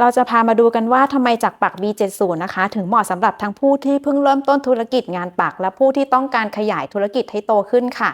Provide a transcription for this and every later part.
เราจะพามาดูกันว่าทำไมจักปัก B70 นะคะ ถึงเหมาะสำหรับทั้งผู้ที่เพิ่งเริ่มต้นธุรกิจงานปัก และผู้ที่ต้องการขยายธุรกิจให้โตขึ้นค่ะ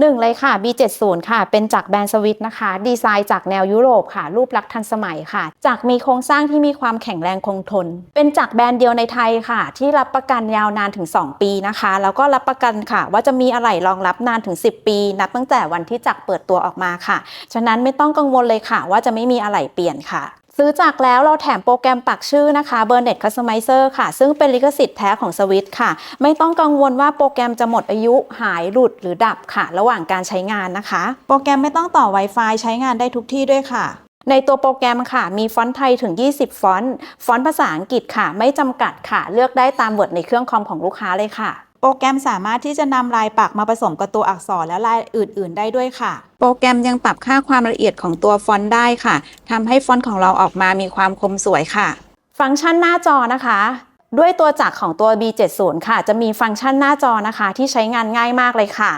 หนึ่งเลยค่ะ B70 ค่ะ เป็นจักแบรนด์สวิตนะคะ ดีไซน์จากแนวยุโรปค่ะ รูปลักษณ์ทันสมัยค่ะจักมีโครงสร้างที่มีความแข็งแรงคงทน เป็นจักแบรนด์เดียวในไทยค่ะ ที่รับประกันยาวนานถึง 2 ปีนะคะ แล้วก็รับประกันค่ะ ว่าจะมีอะไหล่รองรับนานถึง 10 ปี นับตั้งแต่วันที่จักรเปิดตัวออกมาค่ะ ฉะนั้นไม่ต้องกังวลเลยค่ะ ว่าจะไม่มีอะไหล่เปลี่ยนค่ะ ซื้อจากแล้วเราแถมโปรแกรมปักชื่อนะคะ b u r n e t Customizer ค่ะ ซึ่งเป็นลิขสิทธิ์แท้ของสวิตค่ะ ไม่ต้องกังวลว่าโปรแกรมจะหมดอายุหายหลุดหรือดับค่ะ ระหว่างการใช้งานนะคะ โปรแกรมไม่ต้องต่อ Wi-Fi ใช้งานได้ทุกที่ด้วยค่ะในตัวโปรแกรมค่ะ มีฟอนต์ไทยถึง 20 ฟอนต์ ฟอนต์ภาษาอังกฤษค่ะ ไม่จำกัดค่ะ เลือกได้ตามเวิร์ดในเครื่องคอมของลูกค้าเลยค่ะ โปรแกรมสามารถที่จะนำลายปักมาผสมกับตัวอักษรและลายอื่น ๆ ได้ด้วยค่ะ โปรแกรมยังปรับค่าความละเอียดของตัวฟอนต์ได้ค่ะทำให้ฟอนต์ของเราออกมามีความคมสวยค่ะ ฟังก์ชันหน้าจอนะคะ ด้วยตัวจักรของตัว B70 ค่ะ จะมีฟังก์ชันหน้าจอนะคะ ที่ใช้งานง่ายมากเลยค่ะ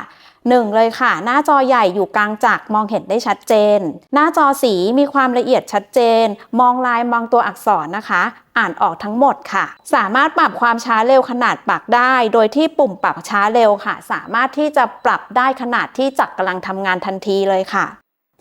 หนึ่งเลยค่ะ หน้าจอใหญ่อยู่กลางจักรมองเห็นได้ชัดเจน หน้าจอสีมีความละเอียดชัดเจน มองลายมองตัวอักษรนะคะ อ่านออกทั้งหมดค่ะ สามารถปรับความช้าเร็วขนาดปักได้ โดยที่ปุ่มปรับช้าเร็วค่ะ สามารถที่จะปรับได้ขนาดที่จักรกำลังทำงานทันทีเลยค่ะ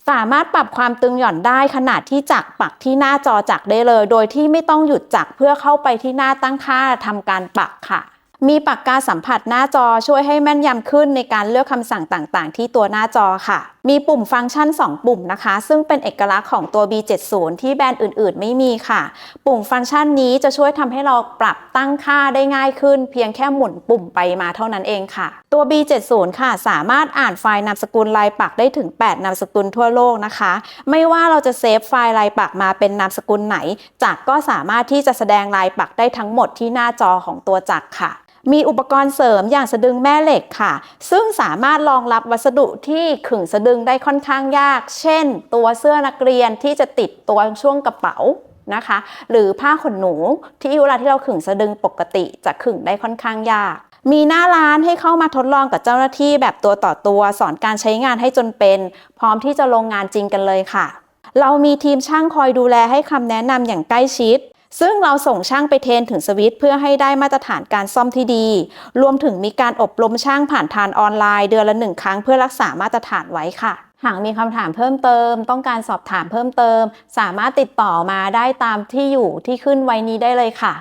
สามารถปรับความตึงหย่อนได้ขนาดที่จักรปักที่หน้าจอจักรได้เลย โดยที่ไม่ต้องหยุดจักรเพื่อเข้าไปที่หน้าตั้งค่าทำการปักค่ะ มีปากกาสัมผัสหน้าจอช่วยให้แม่นยำขึ้นในการเลือกคำสั่งต่างๆ ที่ตัวหน้าจอค่ะ มีปุ่มฟังก์ชัน 2 ปุ่มนะคะ ซึ่งเป็นเอกลักษณ์ของตัว B70 ที่แบรนด์อื่น ๆ ไม่มีค่ะ ปุ่มฟังก์ชันนี้จะช่วยทำให้เราปรับตั้งค่าได้ง่ายขึ้น เพียงแค่หมุนปุ่มไปมาเท่านั้นเองค่ะ ตัว B70 ค่ะ สามารถอ่านไฟล์นามสกุลลายปักได้ถึง 8 นามสกุลทั่วโลกนะคะ ไม่ว่าเราจะเซฟไฟล์ลายปักมาเป็นนามสกุลไหน จักรก็สามารถที่จะแสดงลายปักได้ทั้งหมดที่หน้าจอของตัวจักรค่ะ มีอุปกรณ์เสริมอย่างสะดึงแม่เหล็กค่ะ ซึ่งสามารถรองรับวัสดุที่ขึงสะดึงได้ค่อนข้างยาก เช่น ตัวเสื้อนักเรียนที่จะติดตัวช่วงกระเป๋านะคะ หรือผ้าขนหนูที่เวลาที่เราขึงสะดึงปกติจะขึงได้ค่อนข้างยากมีหน้าร้านให้เข้ามาทดลองกับเจ้าหน้าที่แบบตัวต่อตัว สอนการใช้งานให้จนเป็น พร้อมที่จะลงงานจริงกันเลยค่ะ เรามีทีมช่างคอยดูแลให้คำแนะนำอย่างใกล้ชิด ซึ่งเราส่งช่างไปเทรนถึงสวิตเพื่อให้ได้มาตรฐานการซ่อมที่ดี รวมถึงมีการอบรมช่างผ่านทางออนไลน์เดือนละหนึ่งครั้งเพื่อรักษามาตรฐานไว้ค่ะ หากมีคำถามเพิ่มเติม ต้องการสอบถามเพิ่มเติม สามารถติดต่อมาได้ตามที่อยู่ที่ขึ้นไว้นี้ได้เลยค่ะ